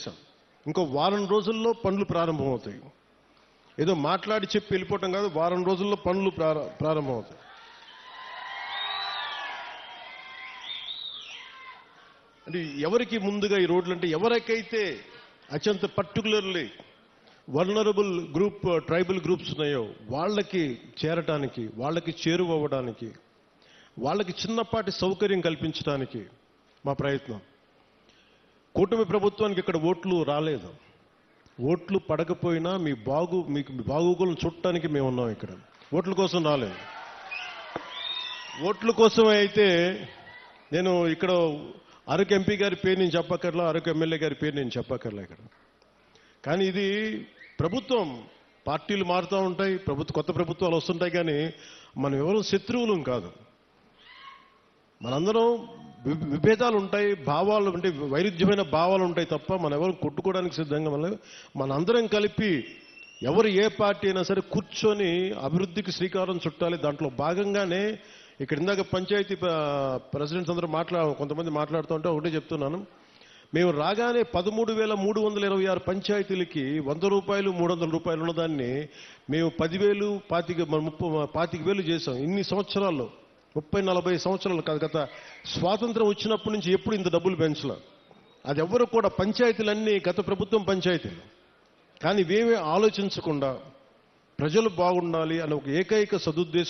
చేసేసాం ఇంకో వారం రోజుల్లో పనులు ప్రారంభమవుతాయి. ఏదో మాట్లాడి చెప్పి వెళ్ళిపోవటం కాదు వారం రోజుల్లో పనులు ప్రారంభమవుతాయి. అంటే ఎవరికి ముందుగా ఈ రోడ్లు అంటే ఎవరికైతే అత్యంత particularly vulnerable group tribal groups ఉన్నాయో వాళ్ళకి చేరటానికి వాళ్ళకి చేరువవ్వడానికి వాళ్ళకి చిన్నపాటి సౌకర్యం కల్పించడానికి మా ప్రయత్నం. కూటమి ప్రభుత్వానికి ఇక్కడ ఓట్లు రాలేదు. ఓట్లు పడకపోయినా మీ బాగు మీకు బాగోగులను చుట్టానికి మేము ఉన్నాం ఇక్కడ. ఓట్ల కోసం రాలేదు. ఓట్ల కోసం అయితే నేను ఇక్కడ అరకు ఎంపీ గారి పేరు నేను చెప్పక్కర్లా అరకు ఎమ్మెల్యే గారి పేరు నేను చెప్పక్కర్లా ఇక్కడ. కానీ ఇది ప్రభుత్వం పార్టీలు మారుతూ ఉంటాయి ప్రభుత్వ కొత్త ప్రభుత్వాలు వస్తుంటాయి కానీ మనం ఎవరు శత్రువులం కాదు. మనందరం విభేదాలు ఉంటాయి భావాలు అంటే వైరుధ్యమైన భావాలు ఉంటాయి తప్ప మనం ఎవరు కొట్టుకోవడానికి సిద్ధంగా మన మనందరం కలిపి ఎవరు ఏ పార్టీ అయినా సరే కూర్చొని అభివృద్ధికి శ్రీకారం చుట్టాలి. దాంట్లో భాగంగానే ఇక్కడ ఇందాక పంచాయతీ ప్రెసిడెంట్స్ అందరూ మాట్లా కొంతమంది మాట్లాడుతూ ఉంటే ఒకటే చెప్తున్నాను. మేము రాగానే పదమూడు వేల మూడు వందల ఇరవై ఆరు పంచాయతీలకి వంద రూపాయలు మూడు వందల రూపాయలు ఉన్నదాన్ని మేము పదివేలు పాతిక ముప్పై పాతిక వేలు చేసాం ఇన్ని సంవత్సరాల్లో. ముప్పై నలభై సంవత్సరాలు కాదు గత స్వాతంత్రం వచ్చినప్పటి నుంచి ఎప్పుడు ఇంత డబ్బులు పెంచలే. అది ఎవరు కూడా పంచాయతీలన్నీ గత ప్రభుత్వం పంచాయతీలు. కానీ ఇవేమీ ఆలోచించకుండా ప్రజలు బాగుండాలి అనే ఒక ఏకైక సదుద్దేశం